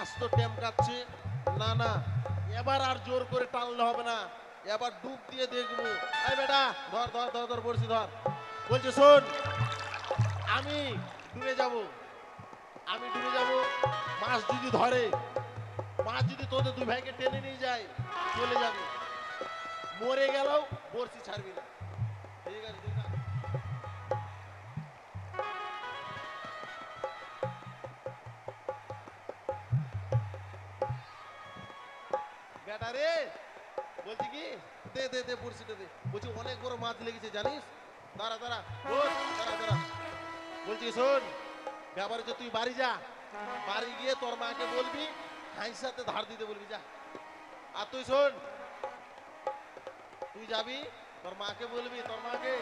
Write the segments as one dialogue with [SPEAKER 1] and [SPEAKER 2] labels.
[SPEAKER 1] মাছ তো টেমকাচ্ছে না না, এবার আর জোর করে টানলে হবে না। এবার ডুব দিয়ে দেখব। এই বেটা, ধর ধর ধর ধর, বলছি, ধর। বলছে, শোন, আমি ডুবে যাব। আমি ডুবে যাব। মাছ যদি ধরে, মাছ যদি তোদের দুই ভাইকে টেনে নিয়ে যায়, চলে যাবে। মরে গেলেও বড়শি ছাড়বি না। বেটা রে বলছি কি দে দে দে বড়শিটা দে বলছি অনেক বড় মাছ লেগেছে জানিস দাঁড়া দাঁড়া ওঠ, দাঁড়া দাঁড়া বলছি কি শোন ব্যাপার হচ্ছে তুই বাড়ি যা বাড়ি গিয়ে তোর মাকে বলবি হাইসাতে ধার দিতে বলবি যা আর তুই শোন তুই যাবি তোর মাকে বলবি তোর মাকে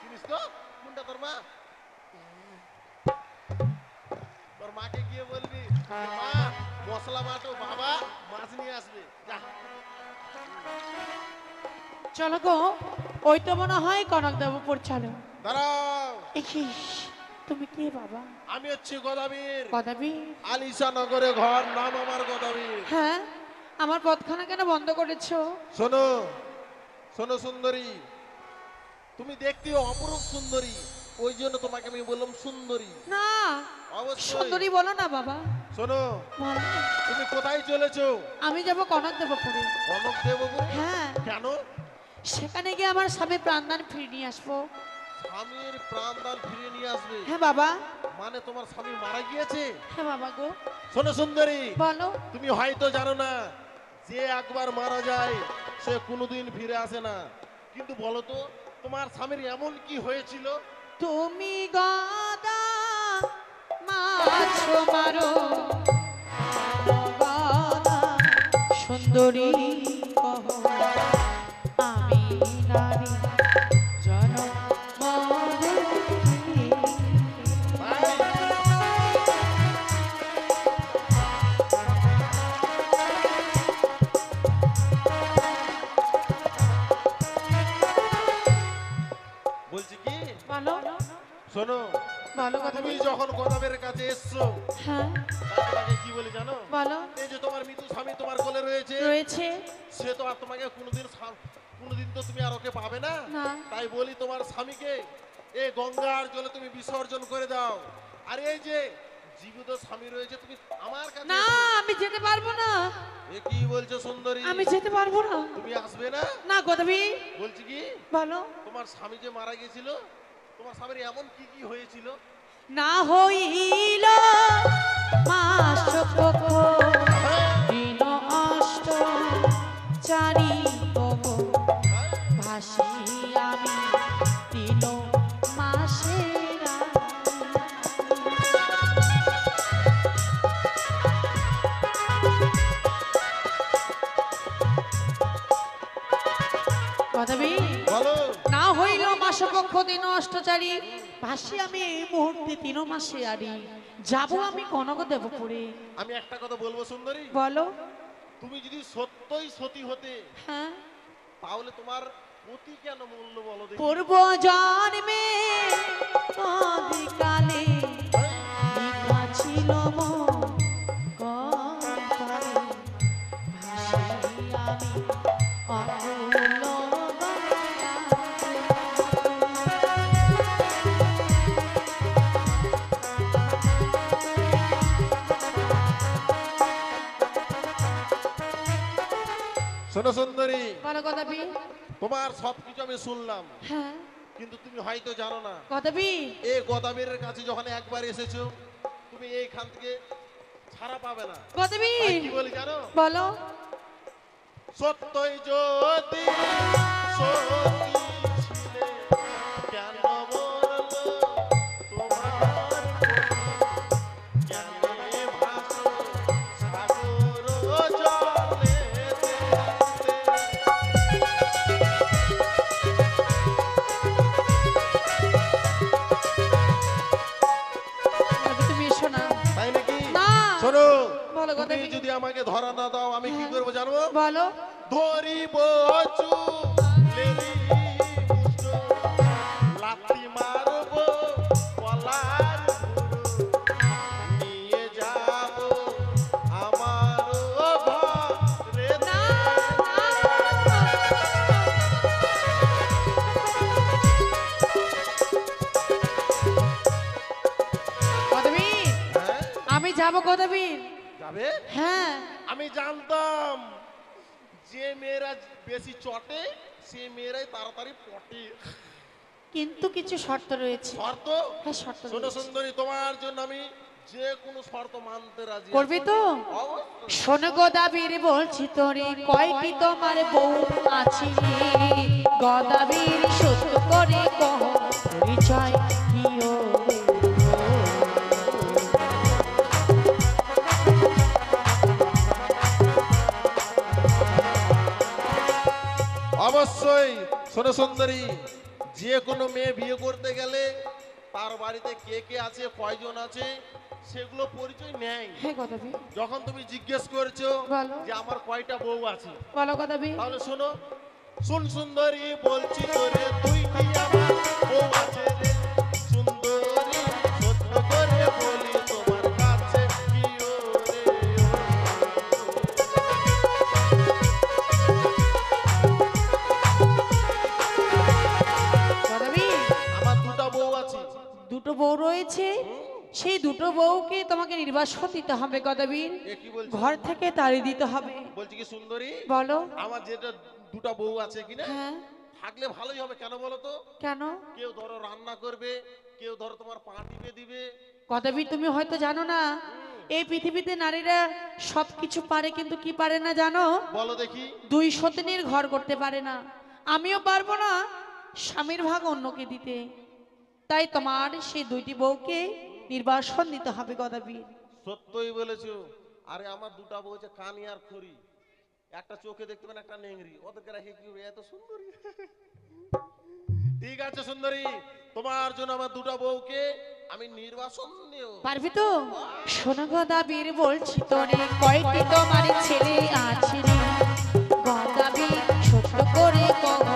[SPEAKER 1] চিনিস তো কোনটা তোর মা তোর মাকে গিয়ে বলবি মা মশলা বাটো বাবা মাছ নিয়ে আসবে। যা।
[SPEAKER 2] চলো গো ওই তো মনে হয় কনক
[SPEAKER 1] দাঁড়াও।
[SPEAKER 2] ইস, তুমি কে বাবা?
[SPEAKER 1] আমি হচ্ছি গদাবীর।
[SPEAKER 2] কদাবি
[SPEAKER 1] আলিশা নগরে ঘর নাম আমার গদাবীর।
[SPEAKER 2] হ্যাঁ আমার পথখানা কেন বন্ধ করেছ?
[SPEAKER 1] শোনো শোনো সুন্দরী। তুমি দেখতে অপরূপ সুন্দরী। ওই জন্য তোমাকে আমি বললাম সুন্দরী।
[SPEAKER 2] না
[SPEAKER 1] অবশ্যই।
[SPEAKER 2] সুন্দরী বলো না বাবা।
[SPEAKER 1] শোনো তুমি কোথায় চলেছো?
[SPEAKER 2] আমি যাব কনক দেবপুরে
[SPEAKER 1] কনক দেবপুরে
[SPEAKER 2] হ্যাঁ।
[SPEAKER 1] কেন?
[SPEAKER 2] সেখানে গিয়ে আমার স্বামী প্রাণদান ফিরিয়ে নিয়ে আসব।
[SPEAKER 1] স্বামীর প্রাণদান ফিরিয়ে নিয়ে আসবে?
[SPEAKER 2] হ্যাঁ বাবা।
[SPEAKER 1] মানে তোমার স্বামী মারা গিয়েছে?
[SPEAKER 2] হ্যাঁ বাবা গো।
[SPEAKER 1] শোনো সুন্দরী।
[SPEAKER 2] বলো।
[SPEAKER 1] তুমি হয়তো জানো না যে একবার মারা যায় সে কোনোদিন ফিরে আসে না। কিন্তু বলো তো তোমার স্বামীর এমন কি হয়েছিল?
[SPEAKER 2] তুমি গদা মাছ মারো গদা সুন্দরী।
[SPEAKER 1] শোনো
[SPEAKER 2] বলো কথা
[SPEAKER 1] তুমি যখন গদাবের কাছে এসছো
[SPEAKER 2] হ্যাঁ।
[SPEAKER 1] তোমাকে কি বলি জানো?
[SPEAKER 2] বলো।
[SPEAKER 1] এই যে তোমার মৃত্যু স্বামী তোমার কোলে রয়েছে
[SPEAKER 2] রয়েছে।
[SPEAKER 1] সে তো আর তোমাকে কোনোদিন কোনোদিন তো তুমি আর ওকে পাবে না। তাই বলি তোমার স্বামীকে এই গঙ্গার জলে তুমি বিসর্জন করে দাও। আর এই যে জীবিত স্বামী রয়েছে তুমি আমার কাছে
[SPEAKER 2] না আমি যেতে পারব না।
[SPEAKER 1] এ কি বলছো সুন্দরী?
[SPEAKER 2] আমি যেতে পারব না।
[SPEAKER 1] তুমি আসবে না?
[SPEAKER 2] না গদাবি
[SPEAKER 1] বলছি কি?
[SPEAKER 2] বলো।
[SPEAKER 1] তোমার স্বামী যে মারা গেছিল তোমার এমন কি কি হয়েছিল?
[SPEAKER 2] না হইল মাস চারি দিন অষ্টচারী ভাসি আমি এই মুহূর্তে তিন মাসে আরি যাব আমি কনক দেবপুরে।
[SPEAKER 1] আমি একটা কথা বলব সুন্দরী?
[SPEAKER 2] বলো।
[SPEAKER 1] তুমি যদি সত্যই সতী হতে
[SPEAKER 2] হ্যাঁ।
[SPEAKER 1] তাহলে তোমার পতি কেন মূল্য বলো দেখি।
[SPEAKER 2] পূর্ব জন্মে অধিকালে লিখা ছিল মোর
[SPEAKER 1] শোনো সুন্দরী
[SPEAKER 2] বলো কদাপি।
[SPEAKER 1] তোমার সবকিছু আমি শুনলাম।
[SPEAKER 2] হ্যাঁ।
[SPEAKER 1] কিন্তু তুমি হয়তো জানো না।
[SPEAKER 2] কদাপি।
[SPEAKER 1] এই কাছে যখন একবার এসেছ তুমি এইখান থেকে ছাড়া পাবে না। কদাপি। কি বলি জানো?
[SPEAKER 2] বলো।
[SPEAKER 1] সত্যই যদি শোনো তুমি যদি আমাকে ধরা না দাও আমি কি করব জানব?
[SPEAKER 2] বলো।
[SPEAKER 1] ধরিব চুলেরি
[SPEAKER 2] গদাবীর
[SPEAKER 1] যাবে?
[SPEAKER 2] হ্যাঁ।
[SPEAKER 1] আমি জানতাম যে মেয়েরা বেশি চটে সে মেয়েরাই তাড়াতাড়ি পটে।
[SPEAKER 2] কিন্তু কিছু শর্ত রয়েছে।
[SPEAKER 1] শর্ত?
[SPEAKER 2] হ্যাঁ শর্ত
[SPEAKER 1] শোনো সুন্দরী তোমার জন্য আমি যে কোনো শর্ত মানতে রাজি।
[SPEAKER 2] করবি তো। শোন গদাবীর বলছি তোরে কয়টি তোমার বউ আছে? গদাবীর সত্য করে কহ পরিচয়
[SPEAKER 1] অবশ্যই শোনো সুন্দরী যে কোনো মেয়ে বিয়ে করতে গেলে তার বাড়িতে কে কে আছে কয়জন আছে সেগুলো পরিচয় নেয়। যখন তুমি জিজ্ঞেস করছ যে আমার কয়টা বউ আছে
[SPEAKER 2] বলো গদাবীর
[SPEAKER 1] তাহলে শোনো শুন সুন্দরী বলছি তোরে তুই কি আমার বউ
[SPEAKER 2] রয়েছে সেই দুটো বউকে তোমাকে নির্বাসন দিতে হবে গদাবীর।
[SPEAKER 1] বলছি?
[SPEAKER 2] ঘর থেকে তাড়িয়ে দিতে হবে।
[SPEAKER 1] বলছি কি সুন্দরী?
[SPEAKER 2] বলো।
[SPEAKER 1] আমার যেটা দুটো বউ আছে কিনা
[SPEAKER 2] হ্যাঁ।
[SPEAKER 1] থাকলে ভালোই হবে কেন বলো তো?
[SPEAKER 2] কেন?
[SPEAKER 1] কেউ ধরো রান্না করবে কেউ ধরো তোমার পা টিপে দিবে।
[SPEAKER 2] গদাবীর তুমি হয়তো জানো না এই পৃথিবীতে নারীরা সব কিছু পারে কিন্তু কি পারে না জানো?
[SPEAKER 1] বলো দেখি।
[SPEAKER 2] দুই সতিনীর ঘর করতে পারে না। আমিও পারব না স্বামীর ভাগ অন্যকে দিতে। তাই তোমার সেই দুইটি বউকে নির্বাসন দিতে হবে গদাবীর
[SPEAKER 1] সত্যই বলেছ। আরে আমার দুটা বউ কানি আর খড়ি। একটা চোখে দেখতে পান একটা নেংরি ওদেরকে রেখে কি? এত সুন্দরী। ঠিক আছে সুন্দরী। তোমার জন্য আমার দুটা বউকে আমি নির্বাসন নিও।
[SPEAKER 2] পারবি তো? শোনো গদাবীর বলছি তোরে কয়টি তোমার ছেলে আছে রে? গদাবীর সত্য করে কহ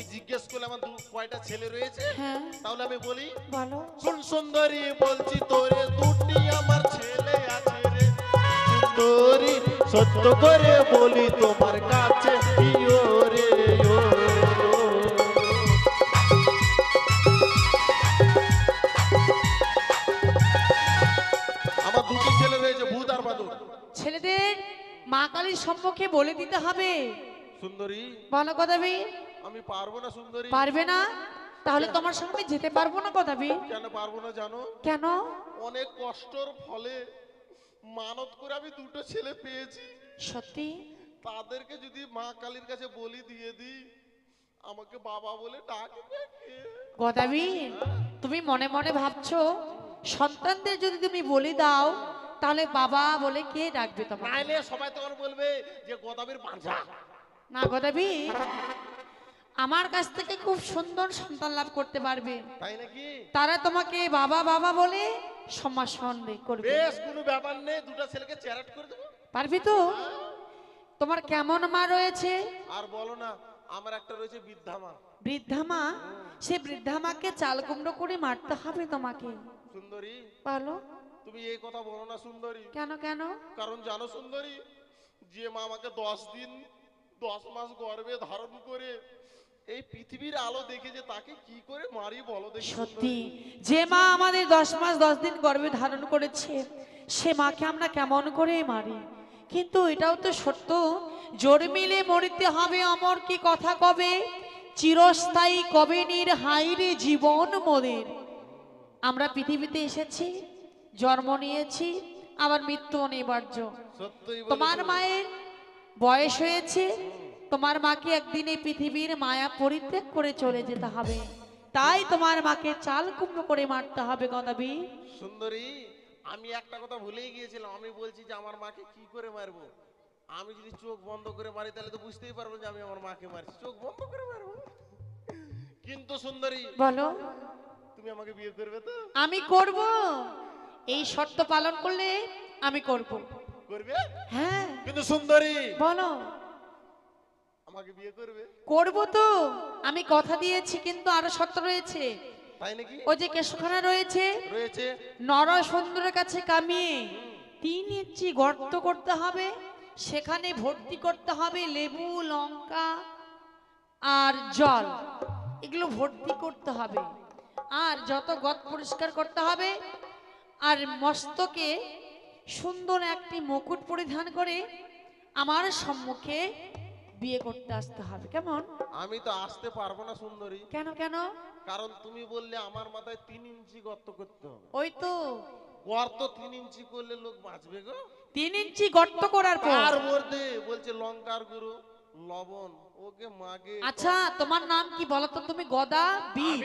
[SPEAKER 1] তুমি জিজ্ঞেস করলে আমার দু কয়টা ছেলে রয়েছে?
[SPEAKER 2] হ্যাঁ।
[SPEAKER 1] তাহলে আমি বলি
[SPEAKER 2] বলো।
[SPEAKER 1] শুন সুন্দরী বলছি তোরে দুটি আমার ছেলে আছে রে। সুন্দরী সত্য করে বলি তোমার কাছে রে আমার দুটি ছেলে রয়েছে ভূত আর বাদুর।
[SPEAKER 2] ছেলেদের মা কালীর সম্মুখে বলে দিতে হবে।
[SPEAKER 1] সুন্দরী।
[SPEAKER 2] বলো গদাবীর
[SPEAKER 1] আমি পারব না সুন্দরী।
[SPEAKER 2] পারবে না? তাহলে তোমার সঙ্গে যেতে পারব না গদাবীর
[SPEAKER 1] কেন পারব না জানো?
[SPEAKER 2] কেন?
[SPEAKER 1] অনেক কষ্টর ফলে মানত করে আমি দুটো ছেলে পেয়েছি।
[SPEAKER 2] সত্যি?
[SPEAKER 1] তাদেরকে যদি মা কালীর কাছে বলি দিয়ে দিই আমাকে বাবা বলে ডাকবে কে?
[SPEAKER 2] গদাবীর তুমি মনে মনে ভাবছ সন্তানদের যদি তুমি বলে দাও তাহলে বাবা বলে কে ডাকবে তোমার
[SPEAKER 1] নাইলে সবাই তোমার বলবে যে গদাবির পাঁচা
[SPEAKER 2] না গদাবীর আমার কাছ থেকে খুব সুন্দর সন্তান লাভ করতে পারবে।
[SPEAKER 1] তাই নাকি?
[SPEAKER 2] তারা তোমাকে বাবা বাবা বলে সম্ভাষণ করবে।
[SPEAKER 1] বেশ কোনো ব্যাপার নেই দুটো ছেলেকে চ্যারেট করে দেবো।
[SPEAKER 2] পারবি তো? তোমার কেমন মা রয়েছে?
[SPEAKER 1] আর বলো না আমার একটা রয়েছে বৃদ্ধা মা।
[SPEAKER 2] বৃদ্ধা মা? সে বৃদ্ধা মাকে চাল কুমড়ো করে মারতে হবে তোমাকে।
[SPEAKER 1] সুন্দরী?
[SPEAKER 2] বলো।
[SPEAKER 1] তুমি এই কথা বলো না সুন্দরী।
[SPEAKER 2] কেন কেন?
[SPEAKER 1] কারণ জানো সুন্দরী যে মা আমাকে দশ দিন দশ মাস গর্ভে ধারণ করে এই পৃথিবীর আলো দেখে যে তাকে কি করে মারি বলো দেখি
[SPEAKER 2] সত্যি। যে মা আমাদের দশ মাস দশ দিন গর্ভে ধারণ করেছে সে মাকে আমরা কেমন করে মারি? কিন্তু এটাও তো সত্য। জোর মিলে মরিতে হবে অমর কি কথা কবে? চিরস্থায়ী কবে নির হাইরে জীবন মোদের আমরা পৃথিবীতে এসেছি জন্ম নিয়েছি আবার মৃত্যু অনিবার্য। তোমার মায়ের বয়স হয়েছে তোমার মাকে একদিন এই পৃথিবীর মায়া পরিত্যাগ করে চলে যেতে হবে। তাই তোমার মাকে চাল কুমড়ো করে মারতে হবে গদাবি
[SPEAKER 1] সুন্দরী আমি একটা কথা ভুলেই গিয়েছিলাম। আমি বলছি যে আমার মাকে কি করে মারবো? আমি যদি চোখ বন্ধ করে মারি তাহলে তো বুঝতেই পারব যে আমি আমার মাকে মারছি। চোখ বন্ধ করে মারবো? কিন্তু সুন্দরী
[SPEAKER 2] বলো।
[SPEAKER 1] তুমি আমাকে বিয়ে করবে তো?
[SPEAKER 2] আমি করব। এই শর্ত পালন করলে আমি করব।
[SPEAKER 1] করবে?
[SPEAKER 2] হ্যাঁ।
[SPEAKER 1] কিন্তু সুন্দরী
[SPEAKER 2] বলো।
[SPEAKER 1] আমাকে বিয়ে করবে?
[SPEAKER 2] করব তো। আমি কথা দিয়েছি কিন্তু আরও শর্ত রয়েছে।
[SPEAKER 1] তাই নাকি?
[SPEAKER 2] ওই যে কেশখানা রয়েছে
[SPEAKER 1] রয়েছে।
[SPEAKER 2] নর সুন্দরের কাছে কামিয়ে তিন ইঞ্চি গর্ত করতে হবে সেখানে ভর্তি করতে হবে লেবু লঙ্কা আর জল। এগুলো ভর্তি করতে হবে। আর যত গত পরিষ্কার করতে হবে আর মস্তকে সুন্দর একটি মুকুট পরিধান করে আমার সম্মুখে বিয়ে করতে আসতে হবে কেমন?
[SPEAKER 1] আমি তো আসতে পারব না সুন্দরী।
[SPEAKER 2] কেন কেন?
[SPEAKER 1] কারণ তুমি বললে আমার মাথায় তিন ইঞ্চি গর্ত করতে হবে।
[SPEAKER 2] ওই তো।
[SPEAKER 1] গর্ত তিন ইঞ্চি করলে লোক বাঁচবে গো।
[SPEAKER 2] তিন ইঞ্চি গর্ত করার পর?
[SPEAKER 1] তার মধ্যে বলছে লঙ্কার গুরু লবণ ওকে মাগে।
[SPEAKER 2] আচ্ছা তোমার নাম কি বলো তো তুমি গদা বীর?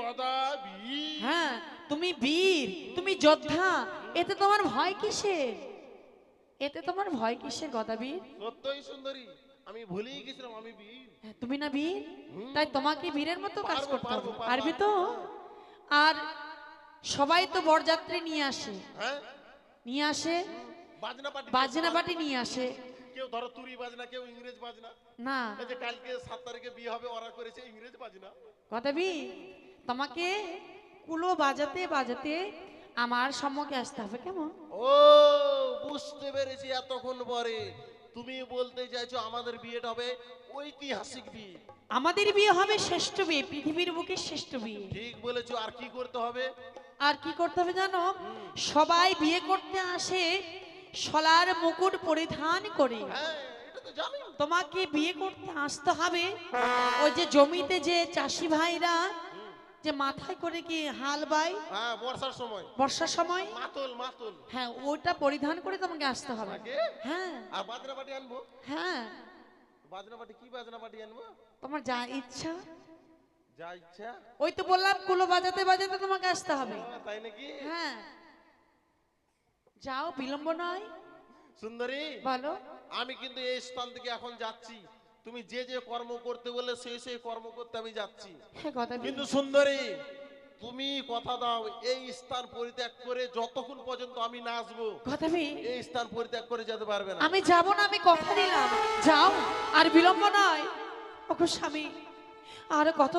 [SPEAKER 1] গদা ভি
[SPEAKER 2] হ্যাঁ তুমি বীর তুমি যোদ্ধা এতে তোমার ভয় কিসের? এতে তোমার ভয় কিসের গদা বীর
[SPEAKER 1] সত্যই সুন্দরী আমি ভুলেই গেছিলাম আমি বীর।
[SPEAKER 2] হ্যাঁ, তুমি না বীর? তাই তোমাকে বীরের মতো কাজ করতে হবে।
[SPEAKER 1] পারব।
[SPEAKER 2] তো? আর সবাই তো বরযাত্রী নিয়ে আসে।
[SPEAKER 1] হ্যাঁ?
[SPEAKER 2] নিয়ে আসে?
[SPEAKER 1] বাজনা পাটি
[SPEAKER 2] নিয়ে আসে।
[SPEAKER 1] কেউ ধরো তুরি বাজনা কেউ ইংরেজ বাজনা।
[SPEAKER 2] না।
[SPEAKER 1] এই যে কালকে সাত তারিখে বিয়ে হবে ওরা করেছে ইংরেজ বাজনা।
[SPEAKER 2] কথা বীর তোমাকে কুলো বাজাতে বাজাতে আমার সম্মুখে আসতে হবে কেমন?
[SPEAKER 1] ও বুঝতে পেরেছি এতক্ষণ পরে। তুমি বলতে চাইছো আমাদের বিয়েটা হবে ঐতিহাসিক বিয়ে।
[SPEAKER 2] আমাদের বিয়ে হবে শ্রেষ্ঠ বিয়ে পৃথিবীর বুকে শ্রেষ্ঠ বিয়ে।
[SPEAKER 1] ঠিক বলেছ আর কি করতে হবে?
[SPEAKER 2] আর কি করতে হবে জানো? সবাই বিয়ে করতে আসে শলার মুকুট পরিধান করে।
[SPEAKER 1] হ্যাঁ
[SPEAKER 2] তোমাকে বিয়ে করতে আসতে হবে। ওই যে জমিতে যে চাষি ভাইরা যে মাথায় করে কি হাল বাই?
[SPEAKER 1] হ্যাঁ বর্ষার সময়।
[SPEAKER 2] বর্ষার সময়?
[SPEAKER 1] মাতল মাতল।
[SPEAKER 2] হ্যাঁ ওটা পরিধান করে তোমাকে আসতে হবে। হ্যাঁ।
[SPEAKER 1] আর বাজনা পাটি আনব?
[SPEAKER 2] হ্যাঁ।
[SPEAKER 1] বাজনা পাটি কি বাজনা পাটি আনব?
[SPEAKER 2] তোমার যা ইচ্ছা।
[SPEAKER 1] যা ইচ্ছা।
[SPEAKER 2] ওই তো বললাম কুলো বাজাতে বাজাতে তোমাকে আসতে হবে।
[SPEAKER 1] হ্যাঁ, তাই নাকি?
[SPEAKER 2] হ্যাঁ। যাও বিলম্ব নয়।
[SPEAKER 1] সুন্দরী।
[SPEAKER 2] ভালো
[SPEAKER 1] আমি কিন্তু এই স্থান থেকে এখন যাচ্ছি। তুমি যে যে কর্ম করতে বলে সেই সেই কর্ম করতে আমি যাচ্ছি
[SPEAKER 2] হ্যাঁ।
[SPEAKER 1] কিন্তু সুন্দরী তুমি কথা দাও এই স্থান পরিত্যাগ করে যতক্ষণ পর্যন্ত আমি না আসব
[SPEAKER 2] কথা বলি।
[SPEAKER 1] এই স্থান পরিত্যাগ করে যেতে পারবে না
[SPEAKER 2] আমি যাব না আমি কথা দিলাম যাও আর বিলম্ব নয় ওগো স্বামী আর কত